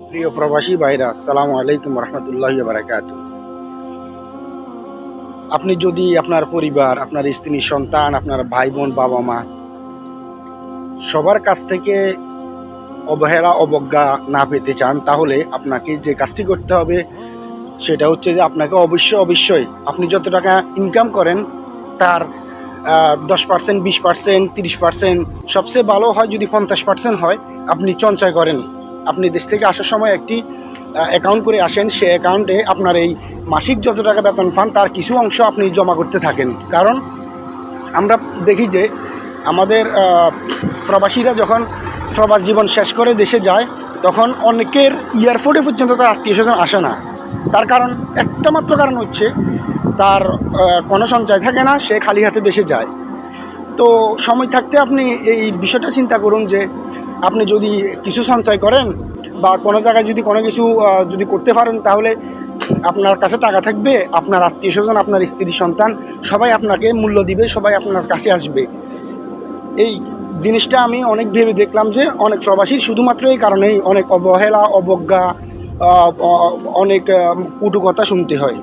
প্রিয় প্রবাসী ভাইরা সালামু আলাইকুম রহমতুল্লাহ বারাকাত আপনি যদি আপনার পরিবার, আপনার স্ত্রী, সন্তান, আপনার ভাই বোন বাবা মা, সবার কাছ থেকে অবহেলা, অবজ্ঞা না পেতে চান, তাহলে আপনাকে যে কাজটি করতে হবে, সেটা হচ্ছে যে আপনাকে অবশ্যই অবশ্যই আপনি যত টাকা ইনকাম করেন, তার দশ পার্সেন্ট বিশ পার্সেন্ট তিরিশ পার্সেন্ট সবচেয়ে ভালো হয় যদি পঞ্চাশ পার্সেন্ট হয়, আপনি সঞ্চয় করেন। আপনি দেশ থেকে আসার সময় একটি অ্যাকাউন্ট করে আসেন, সে অ্যাকাউন্টে আপনার এই মাসিক যত টাকা বেতন পান, তার কিছু অংশ আপনি জমা করতে থাকেন। কারণ আমরা দেখি যে আমাদের প্রবাসীরা যখন প্রবাস জীবন শেষ করে দেশে যায়, তখন অনেকের এয়ারপোর্টে পর্যন্ত তার আত্মীয় স্বজন আসে না। তার কারণ, একটা মাত্র কারণ হচ্ছে তার কোনো সঞ্চয় থাকে না, সে খালি হাতে দেশে যায়। তো সময় থাকতে আপনি এই বিষয়টা চিন্তা করুন যে আপনি যদি কিছু সঞ্চয় করেন বা কোনো জায়গায় যদি কোনো কিছু যদি করতে পারেন তাহলে আপনার কাছে টাকা থাকবে আপনার আত্মীয় স্বজন আপনার স্ত্রী সন্তান সবাই আপনাকে মূল্য দিবে সবাই আপনার কাছে আসবে। এই জিনিসটা আমি অনেক ভেবে দেখলাম যে অনেক প্রবাসীর শুধুমাত্র এই কারণেই অনেক অবহেলা অবজ্ঞা অনেক আহ, কটু কথা শুনতে হয়।